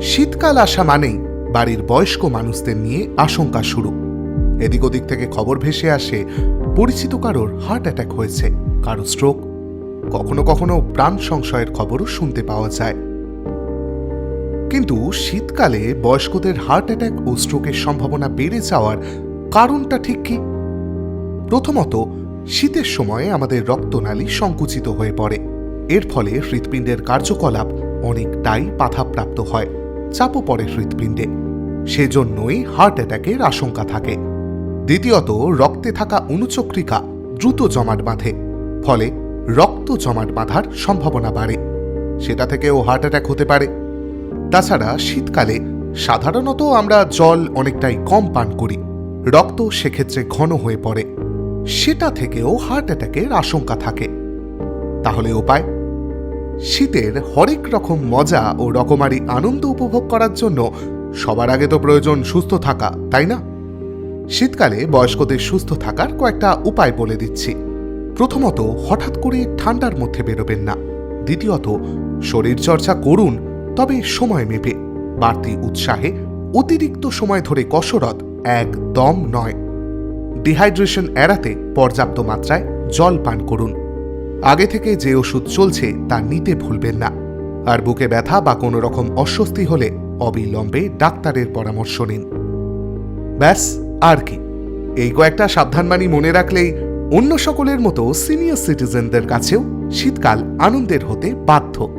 শীতকাল আসা মানেই বাড়ির বয়স্ক মানুষদের নিয়ে আশঙ্কা শুরু। এদিক ওদিক থেকে খবর ভেসে আসে, পরিচিত কারোর হার্ট অ্যাটাক হয়েছে, কারও স্ট্রোক কখনো কখনো প্রাণ সংশয়ের খবরও শুনতে পাওয়া যায়। কিন্তু শীতকালে বয়স্কদের হার্ট অ্যাটাক ও স্ট্রোকের সম্ভাবনা বেড়ে যাওয়ার কারণটা ঠিক কি? প্রথমত, শীতের সময় আমাদের রক্তনালী সংকুচিত হয়ে পড়ে। এর ফলে হৃৎপিণ্ডের কার্যকলাপ অনেকটাই বাধাপ্রাপ্ত হয়। চাপও পড়ে হৃৎপিণ্ডে। সেজন্যই হার্ট অ্যাটাকের আশঙ্কা থাকে। দ্বিতীয়ত, রক্তে থাকা অনুচক্রিকা দ্রুত জমাট বাঁধে। ফলে রক্ত জমাট বাঁধার সম্ভাবনা বাড়ে। সেটা থেকেও হার্ট অ্যাটাক হতে পারে। তাছাড়া শীতকালে সাধারণত আমরা জল অনেকটাই কম পান করি। রক্ত সেক্ষেত্রে ঘন হয়ে পড়ে। সেটা থেকেও হার্ট অ্যাটাকের আশঙ্কা থাকে। তাহলে উপায়? শীতের হরেক রকম মজা ও রকমারি আনন্দ উপভোগ করার জন্য সবার আগে তো প্রয়োজন সুস্থ থাকা, তাই না? শীতকালে বয়স্কদের সুস্থ থাকার কয়েকটা উপায় বলে দিচ্ছি। প্রথমত, হঠাৎ করে ঠান্ডার মধ্যে বেরোবেন না। দ্বিতীয়ত, শরীরচর্চা করুন, তবে সময় মেপে। বাড়তি উৎসাহে, অতিরিক্ত সময় ধরে কসরত একদম নয়। ডিহাইড্রেশন এড়াতে পর্যাপ্ত মাত্রায় জল পান করুন। আগে থেকে যে ওষুধ চলছে তা নিতে ভুলবেন না। আর বুকে ব্যথা বা কোনো রকম অস্বস্তি হলে অবিলম্বে ডাক্তারের পরামর্শ নিন। ব্যাস, আর কি। এই কয়েকটা সাবধানবাণী মনে রাখলেই অন্য সকলের মতো সিনিয়র সিটিজেনদের কাছেও শীতকাল আনন্দের হতে বাধ্য।